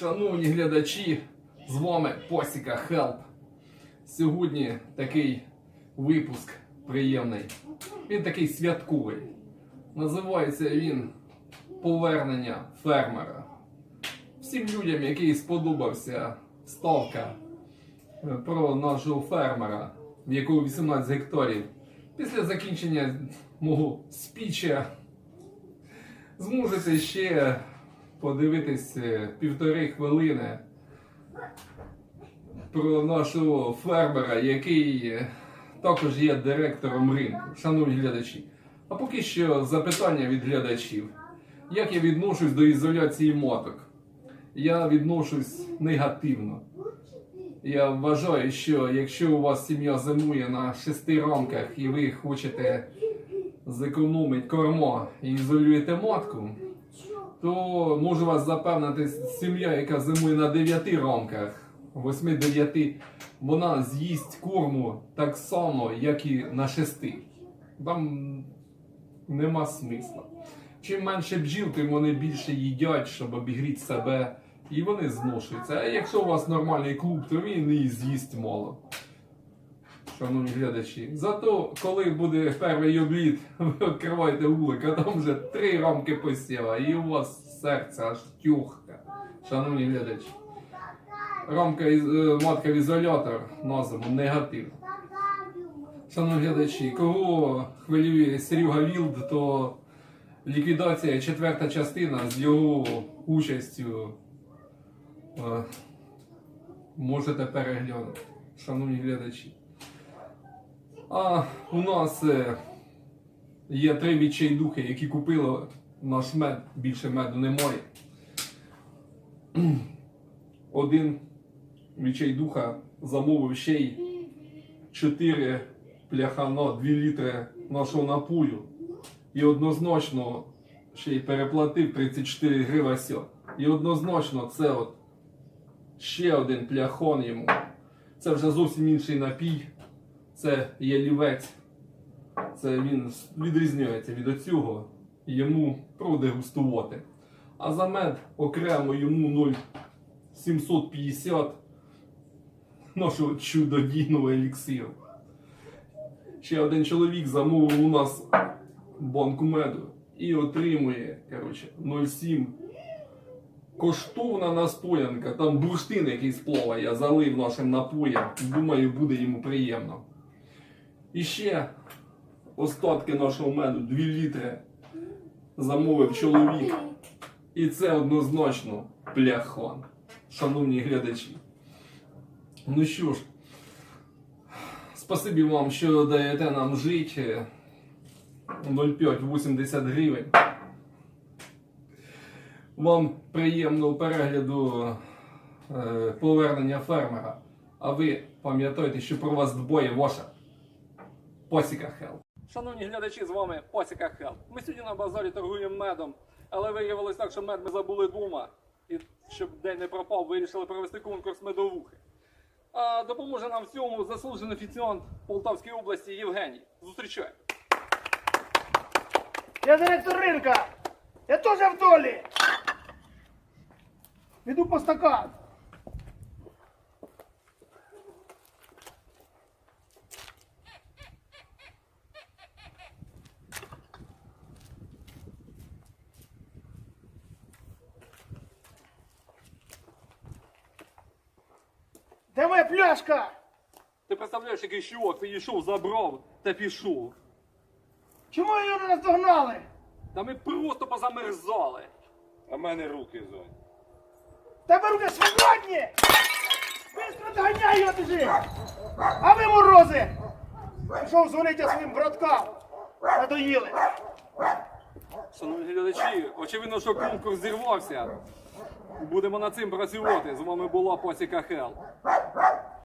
Шановні глядачі, з вами Посіка Хелп. Сьогодні такий випуск приємний. Він такий святковий. Називається він Повернення фермера. Всім людям, яким сподобався ставка е, про нашого фермера, в якого 18 гектарів. Після закінчення мого спіча зможете ще подивитись е, півтори хвилини про нашого фермера, який е, також є директором ринку. Шановні глядачі. А поки що запитання від глядачів. Як я відношусь до ізоляції моток? Я відношусь негативно. Я вважаю, що якщо у вас сім'я зимує на шести рамках і ви хочете зекономити кормо і ізолюєте матку, то можу вас запевнити, сім'я, яка зимує на 9 рамках, 8-9, вона з'їсть корму так само, як і на 6. Там нема смисла. Чим менше бджіл, тим вони більше їдять, щоб обігріти себе, і вони зношуються. А якщо у вас нормальний клуб, то він і з'їсть мало. Шановні глядачі. Зато, коли буде перший обліт, ви відкриваєте вулик, а там вже три рамки посіва, і у вас серце аж тюхка. Шановні глядачі. Рамка із- е, матка в ізолятор на зиму негативно. Шановні глядачі, кого хвилює Серега Вілд, то ліквідація четверта частина з його участю е, можете переглянути. Шановні глядачі. А у нас е, є три відчайдухи, які купили наш мед, більше меду немає. Один відчайдуха замовив ще й 4 пляхано 2 літри нашого напою. І однозначно ще й переплатив 34 гривень сьо. І однозначно це от ще один пляхон йому. Це вже зовсім інший напій. Це ялівець. Це він відрізняється від оцього. Йому продегустувати. А за мед окремо йому 0,750 нашого чудодійного еліксиру. Ще один чоловік замовив у нас банку меду і отримує коротше, 0,7 коштовна настоянка, там бурштин якийсь плаває, я залив нашим напоєм. Думаю, буде йому приємно. І ще остатки нашого меду 2 літри замовив чоловік. І це однозначно пляхон. Шановні глядачі. Ну що ж, спасибі вам, що даєте нам жити. 0,5-80 гривень. Вам приємного перегляду е, повернення фермера. А ви пам'ятайте, що про вас дбає ваша посіка Хел. Шановні глядачі, з вами Посіка Хелп. Ми сьогодні на базарі торгуємо медом, але виявилось так, що мед ми забули вдома. І щоб день не пропав, вирішили провести конкурс медовухи. А допоможе нам в цьому заслужений офіціант Полтавської області Євгеній. Зустрічай. Я директор ринка. Я теж в долі. Іду по стакан. Де моя пляшка? Ти представляєш, який щок, ти йшов, забрав та пішов. Чому її не наздогнали? Та ми просто позамерзали. А в мене руки зонь. В Тебе руки свободні! Быстро доганяй його біжи! А ви, морози! Пішов дзвонити своїм браткам! Надоїли! Шановні глядачі, очевидно, що конкурс зірвався. Будемо над цим працювати. З вами була Посіка Хелп.